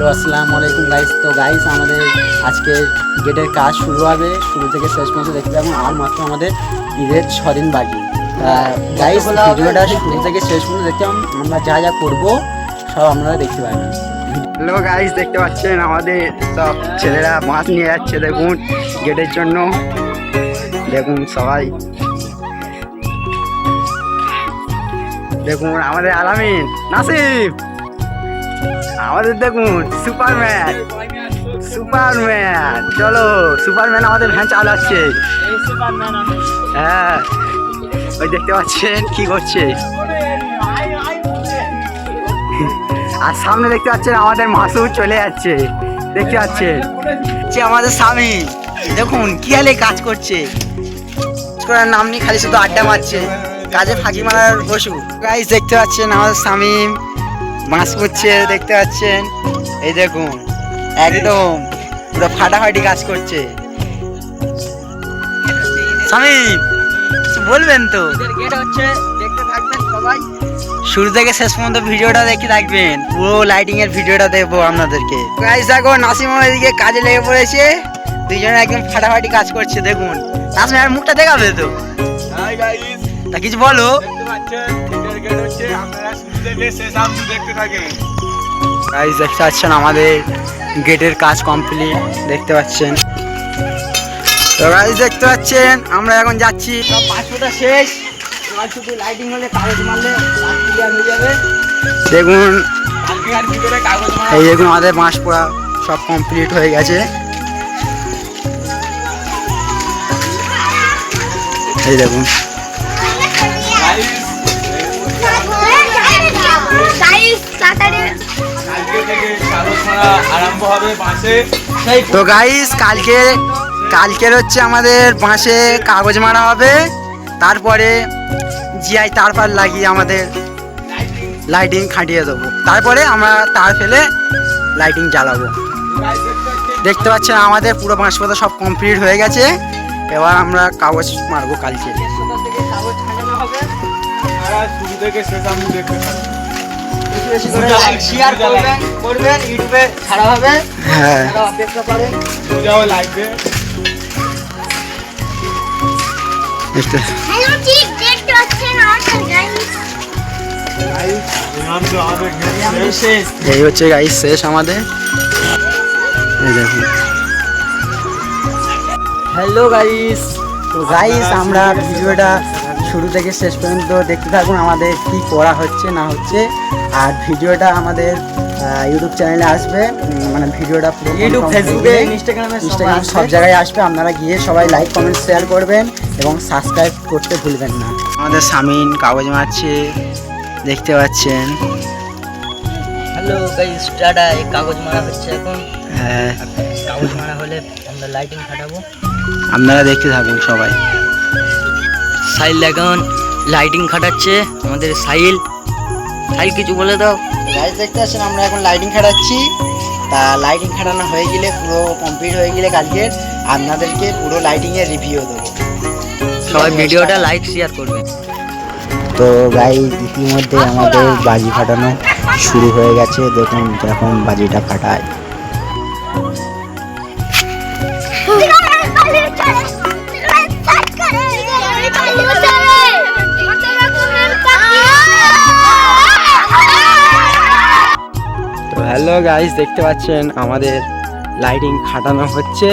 Hello, আসসালামু আলাইকুম guys তো গাইস আমাদের আজকে গেটের কাজ শুরু হবে। শুরু থেকে শেষ পর্যন্ত দেখতে পাবেন আর মাত্র আমাদের ঈদের ছদিন বাকি। গাইস ভিডিওটা শুরু থেকে শেষ পর্যন্ত দেখতে আমরা যা যা করব, সব আপনারা দেখতে পাবেন। হ্যালো গাইস দেখতে পাচ্ছেন আমাদের সব ছেলেরা মাছ নিয়ে যাচ্ছে, দেখুন গেটের জন্য। দেখুন সবাই। দেখুন আমাদের আলামিন নাসিব আমাদের দেখুন সুপারম্যান সুপারম্যান চলো সুপারম্যান আমাদের ভ্যান চালাচ্ছে। হ্যাঁ ওই দেখতে পাচ্ছেন কি করছে। আর সামনে দেখতে পাচ্ছেন আমাদের মাসুদ চলে যাচ্ছে। দেখতে পাচ্ছেন? যে আমাদের স্বামী। দেখুন, কি হালে কাজ করছে। করার নাম নেই খালি শুধু আড্ডা মারছে। কাজে ফাঁকি মারার বসু গাইস দেখতে পাচ্ছেন আমাদের স্বামী। মাছ করছে দেখতে পাচ্ছেন? এই দেখুন একদম পুরো ফাটাফাটি কাজ করছে। স্বামী বলবেন তো? শুরু থেকে শেষ পর্যন্ত ভিডিওটা দেখে থাকবেন। পুরো লাইটিং এর ভিডিওটা দেখব আপনাদেরকে। গাইস দেখো নাসিম এদিকে কাজে লেগে পড়েছে। দুইজনে একদম ফাটাফাটি কাজ করছে দেখুন। নাসিম আর মুখটা দেখাবে তো? তা কিছু বলো। দেখতে পাচ্ছেন গেটের গেট হচ্ছে আপনারা শুরু থেকে শেষ অবধি দেখতে থাকেন গাইস দেখতে পাচ্ছেন আমাদের গেটের কাজ কমপ্লিট দেখতে পাচ্ছেন। তো গাইস দেখতে পাচ্ছেন আমরা এখন যাচ্ছি। সব পাঁচশোটা শেষ। এবার শুধু লাইটিং হলে কাগজ মারলে ক্লিয়ার হয়ে যাবে। দেখুন এই দেখুন আমাদের বাঁশ পোড়া সব কমপ্লিট হয়ে গেছে। এই দেখুন। তো গাইস কালকে, কালকের হচ্ছে আমাদের বাঁশে কাগজ মারা হবে। তারপরে জিআই তার পার লাগিয়ে আমাদের লাইটিং খাটিয়ে দেবো। তারপরে আমরা তার ফেলে লাইটিং জ্বালাবো। দেখতে পাচ্ছেন, আমাদের পুরো বাঁশ পাতা সব কমপ্লিট হয়ে গেছে। এবার আমরা কাগজ মারবো কালকে। শুরু থেকে শেষ অবধি দেখতে থাকেন শেয়ার করবেন করবেন ইউটিউবে ছাড়া হবে। হ্যাঁ। অপেক্ষা করেন পূজাও লাগবে। নাম তো আমাদের গেট এই হচ্ছে গাইস শেষ আমাদের। এই দেখুন। হ্যালো গাইস তো গাইস আমরা ভিডিওটা শুরু থেকে শেষ পর্যন্ত দেখতে থাকুন আমাদের কি করা হচ্ছে না হচ্ছে। আর ভিডিওটা আমাদের ইউটিউব চ্যানেলে আসবে। মানে ভিডিওটা ইউটিউব ফেসবুকে ইনস্টাগ্রামে ইনস্টাগ্রাম সব জায়গায় আসবে। আপনারা গিয়ে সবাই লাইক কমেন্ট শেয়ার করবেন এবং সাবস্ক্রাইব করতে ভুলবেন না। আমাদের সামিন কাগজ মারছে দেখতে পাচ্ছেন। হ্যালো গাইস টাটা এই কাগজ মারা হচ্ছে এখন। হ্যাঁ। কাগজ মারা হলে আমরা লাইটিং ফাটাবো আপনারা দেখতে থাকুন সবাই। সাইল এখন লাইটিং খাটাচ্ছে আমাদের সাইল। সাইল কিছু বলে দাও। গাইজ দেখতে পাচ্ছেন আমরা এখন লাইটিং খাটাচ্ছি। তা লাইটিং খাটানো হয়ে গেলে পুরো কমপ্লিট হয়ে গেলে কালকে আপনাদেরকে পুরো লাইটিং এর রিভিউ দেবো। সবাই ভিডিওটা লাইক শেয়ার করবে। তো গাই ইতিমধ্যে আমাদের বাজি ফাটানো শুরু হয়ে গেছে। দেখুন এখন বাজিটা ফাটায়। হ্যালো গাইস দেখতে পাচ্ছেন আমাদের লাইটিং খাটানো হচ্ছে।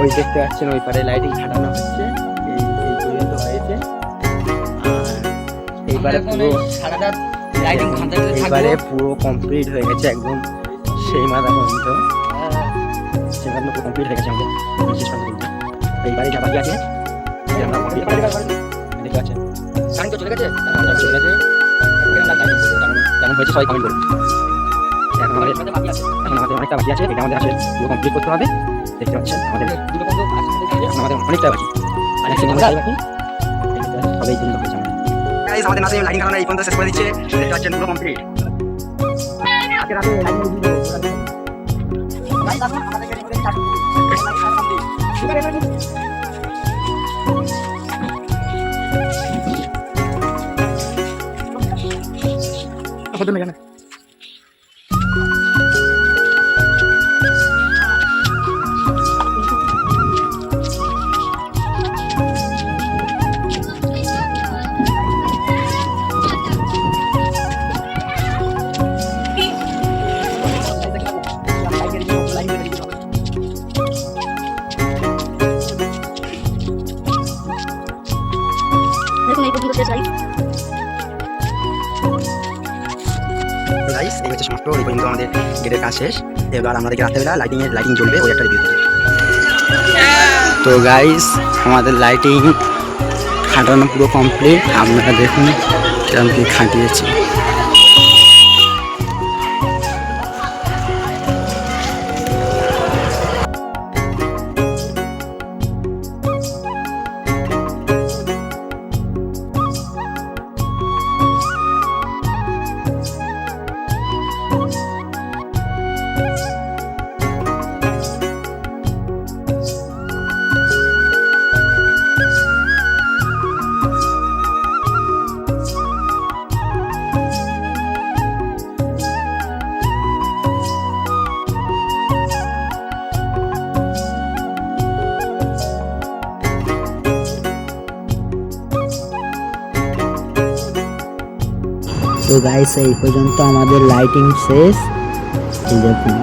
ওই দেখতে পাচ্ছেন ওই পারে লাইটিং খাটানো হচ্ছে। এই এই পর্যন্ত হয়েছে। আর এইবারে পুরো কমপ্লিট হয়ে গেছে একদম সেই মাথা পর্যন্ত। সেই মাথা কমপ্লিট হয়ে গেছে আমাদের। এইবারে যা বাকি আছে। দেখতে পাচ্ছেন? চলে গেছে? চলে গেছে। কেমন হয়েছে সবাই কমেন্ট করুন। এখন আমাদের এখন আমাদের অনেকটা বাকি আছে এটা আমাদের আসলে পুরো কমপ্লিট করতে হবে। দেখতে পাচ্ছেন আমাদের এখন আমাদের অনেকটা বাকি। আর এক সেকেন্ড বাকি এই সবাই পর্যন্ত আমাদের নাসিম এই শেষ করে দিচ্ছে। দেখতে পাচ্ছেন পুরো কমপ্লিট আজকে রাতে দিয়ে গেটে এই হচ্ছে সমস্ত complete। আমাদের গেটের কাজ শেষ। এবার আমাদেরকে রাত্রেবেলা লাইটিং এর লাইটিং জ্বলবে, ওই একটা রিভিউ তো গাইস আমাদের লাইটিং খাটানো পুরো কমপ্লিট আপনারা দেখুন কেমন কি খাটিয়েছি। তো গাইস এই পর্যন্ত আমাদের লাইটিং শেষ। এই দেখুন।